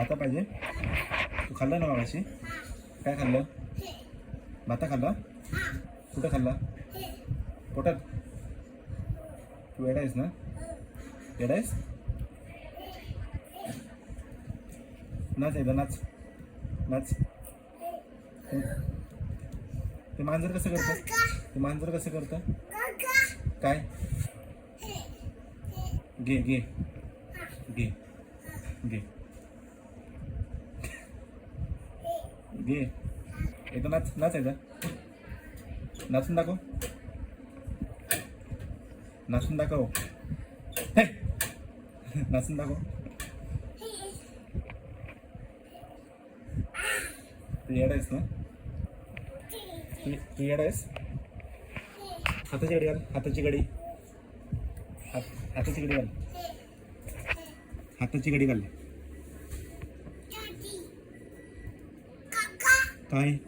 आता पाहिजे. तू खाल्लं ना मागाशी? काय खाल्लं? भाता खाल्ला? कुठं खाल्ला? पोटात? तू येडा आहेस ना? येडा आहेस? नाच एकदा नाच. नाच. ते मांजर कसं करतं? ते मांजर कसं करतं? काय? घे. घे घे. घे. घे. एकदा नाच नाच एकदा नाचून दाखव. नाचून दाखव. हे! नाचून दाखव. तू येड आहेस ना? तू तू येड आहेस? हाताची गडी घाल हाताची गडी हाताची गडी घाल. हाताची गडी घाल. काय